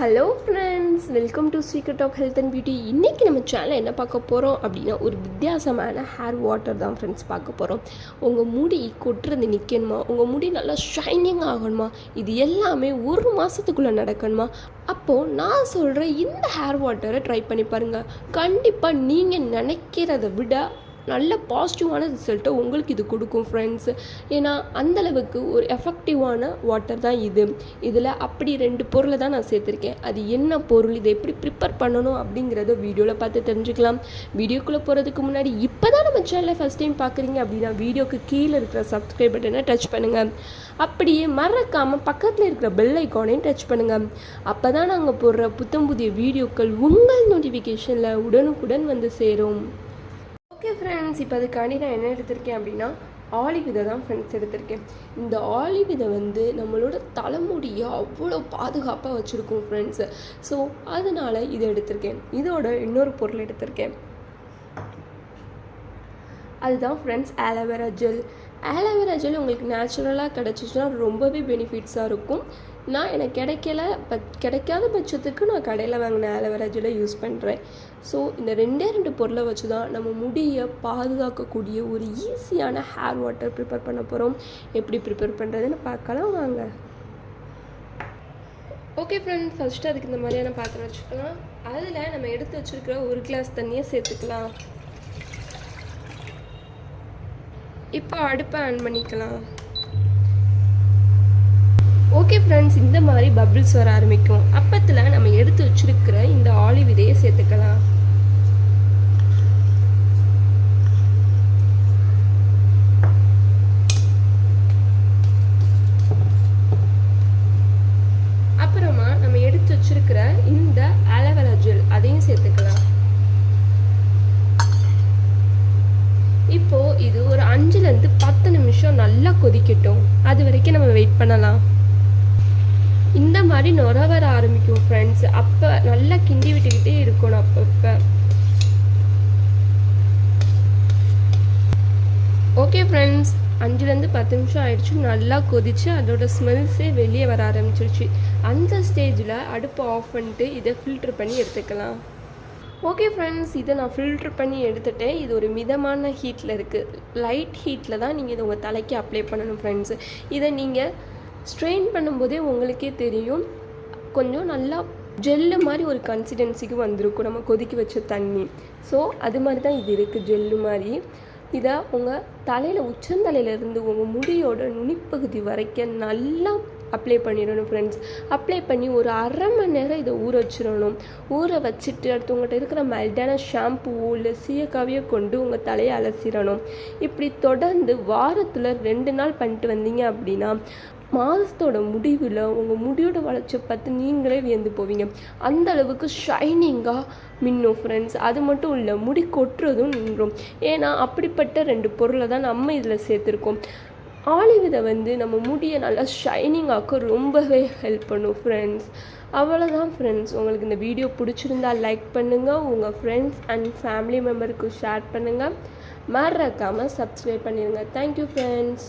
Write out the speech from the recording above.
Hello friends welcome to secret of health and beauty இன்றைக்கி நம்ம சேனலில் என்ன பார்க்க போகிறோம் அப்படின்னா ஒரு வித்தியாசமான ஹேர் வாட்டர் தான் ஃப்ரெண்ட்ஸ் பார்க்க போகிறோம் உங்கள் முடி கொட்டுறது நிற்கணுமா உங்கள் முடி நல்லா ஷைனிங் ஆகணுமா? இது எல்லாமே ஒரு மாதத்துக்குள்ளே நடக்கணுமா? அப்போது நான் சொல்கிற இந்த ஹேர் வாட்டரை ட்ரை பண்ணி பாருங்கள் கண்டிப்பாக நீங்கள் நினைக்கிறத விட நல்ல பாசிட்டிவான ரிசல்ட்டை உங்களுக்கு இது கொடுக்கும் ஃப்ரெண்ட்ஸ் ஏன்னா அந்தளவுக்கு ஒரு எஃபெக்டிவான வாட்டர் தான் இது. இதில் அப்படி ரெண்டு பொருளை தான் நான் சேர்த்துருக்கேன். அது என்ன பொருள் இதை எப்படி ப்ரிப்பேர் பண்ணணும் அப்படிங்கிறத வீடியோவில் பார்த்து தெரிஞ்சுக்கலாம். வீடியோக்குள்ளே போகிறதுக்கு முன்னாடி இப்போ தான் நம்ம சேனலை ஃபஸ்ட் டைம் பார்க்குறீங்க அப்படின்னா வீடியோக்கு கீழே இருக்கிற சப்ஸ்கிரைப் பட்டனை டச் பண்ணுங்கள் அப்படியே மறக்காமல் பக்கத்தில் இருக்கிற பெல் ஐக்கானையும் டச் பண்ணுங்கள் அப்போ தான் நாங்கள் போடுற புத்தம் புதிய வீடியோக்கள் உங்கள் நோட்டிஃபிகேஷனில் உடனுக்குடன் வந்து சேரும். ஓகே ஃப்ரெண்ட்ஸ் இப்போ அதுக்காண்டி நான் என்ன எடுத்திருக்கேன் அப்படின்னா ஆலி விதை தான் ஃப்ரெண்ட்ஸ் எடுத்திருக்கேன். இந்த ஆலி விதை வந்து நம்மளோட தலைமுடியை அவ்வளோ பாதுகாப்பாக வச்சுருக்கோம் ஃப்ரெண்ட்ஸு ஸோ அதனால் இதை எடுத்திருக்கேன். இதோட இன்னொரு பொருள் எடுத்திருக்கேன். அதுதான் friends aloe vera gel aloe vera gel உங்களுக்கு நேச்சுரலாக கிடச்சிச்சுன்னா ரொம்பவே பெனிஃபிட்ஸாக இருக்கும். நான் எனக்கு கிடைக்கல பட் கிடைக்காத பட்சத்துக்கு நான் கடையில் வாங்கின ஆலோவேரா ஜெல்லை யூஸ் பண்ணுறேன் ஸோ இந்த ரெண்டே ரெண்டு பொருளை வச்சு தான் நம்ம முடியை பாதுகாக்கக்கூடிய ஒரு ஈஸியான ஹேர் வாட்டர் ப்ரிப்பேர் பண்ண போகிறோம் எப்படி ப்ரிப்பேர் பண்ணுறதுன்னு பார்க்கலாம் வாங்க. ஓகே ஃப்ரெண்ட் ஃபஸ்ட்டு அதுக்கு இந்த மாதிரியான பாத்திரம் வச்சுக்கலாம். அதில் நம்ம எடுத்து வச்சுருக்கிற ஒரு கிளாஸ் தண்ணியை சேர்த்துக்கலாம். இப்போ அடுப்பை ஆன் பண்ணிக்கலாம். ஓகே ஃப்ரெண்ட்ஸ் இந்த மாதிரி பபிள்ஸ் வர ஆரம்பிக்கும். அப்பத்தில் நம்ம எடுத்து வச்சிருக்கிற இந்த ஆலிவ் விதையை சேர்த்துக்கலாம் அப்புறமா நம்ம எடுத்து வச்சிருக்கிற இந்த ஆலோவேரா ஜெல் அதையும் சேர்த்துக்கலாம் இப்போ இது ஒரு அஞ்சுலேருந்து பத்து நிமிஷம் நல்லா கொதிக்கட்டும். அது வரைக்கும் நம்ம வெயிட் பண்ணலாம். இந்த மாதிரி நுர வர ஆரம்பிக்கும் ஃப்ரெண்ட்ஸ் அப்போ நல்லா கிண்டி விட்டுக்கிட்டே இருக்கணும் அப்பப்போ ஓகே ஃப்ரெண்ட்ஸ் அஞ்சுலேருந்து பத்து நிமிஷம் ஆயிடுச்சு. நல்லா கொதிச்சு அதோட ஸ்மெல்ஸே வெளியே வர ஆரம்பிச்சிருச்சு. அந்த ஸ்டேஜில் அடுப்பை ஆஃப் பண்ணிட்டு இதை ஃபில்ட்ரு பண்ணி எடுத்துக்கலாம். ஓகே ஃப்ரெண்ட்ஸ் இதை நான் ஃபில்ட்ரு பண்ணி எடுத்துட்டேன். இது ஒரு மிதமான ஹீட்டில் இருக்குது லைட் ஹீட்டில் தான் நீங்கள் இதை உங்கள் தலைக்கு அப்ளை பண்ணணும் ஃப்ரெண்ட்ஸ் இதை நீங்கள் ஸ்ட்ரெயின் பண்ணும்போதே உங்களுக்கே தெரியும். கொஞ்சம் நல்லா ஜெல்லு மாதிரி ஒரு கன்சிடென்சிக்கு வந்திருக்கும். நம்ம கொதிக்க வச்ச தண்ணி. ஸோ அது மாதிரி தான் இது இருக்குது ஜெல்லு மாதிரி. இதை உங்கள் தலையில் உச்சந்தலையிலேருந்து உங்கள் முடியோட நுனிப்பகுதி வரைக்கும் நல்லா அப்ளை பண்ணிடணும் ஃப்ரெண்ட்ஸ் அப்ளை பண்ணி ஒரு அரை மணி நேரம் இதை ஊற வச்சிடணும். ஊற வச்சுட்டு அடுத்து உங்கள்கிட்ட இருக்கிற மைல்டான ஷாம்புவோ இல்லை சீயக்காவையோ கொண்டு உங்கள் தலையை அலசிடணும். இப்படி தொடர்ந்து வாரத்தில் ரெண்டு நாள் பண்ணிட்டு வந்தீங்க அப்படின்னா மாதத்தோட முடிவில் உங்கள் முடியோட வளர்ச்சியை பார்த்து நீங்களே வியந்து போவீங்க. அந்த அளவுக்கு ஷைனிங்காக மின்னும் ஃப்ரெண்ட்ஸ் அது மட்டும் இல்லை முடி கொட்டுறதும் நின்றும். ஏன்னா அப்படிப்பட்ட ரெண்டு பொருளை தான் நம்ம இதில் சேர்த்துருக்கோம். ஆலிவிதை வந்து நம்ம முடியை நல்லா ஷைனிங் ஆக்க ரொம்பவே ஹெல்ப் பண்ணும் ஃப்ரெண்ட்ஸ் அவ்வளோதான் ஃப்ரெண்ட்ஸ் உங்களுக்கு இந்த வீடியோ பிடிச்சிருந்தா லைக் பண்ணுங்கள் உங்கள் ஃப்ரெண்ட்ஸ் அண்ட் ஃபேமிலி மெம்பருக்கு ஷேர் பண்ணுங்கள் மறக்காமல் சப்ஸ்கிரைப் பண்ணிடுங்க தேங்க்யூ ஃப்ரெண்ட்ஸ்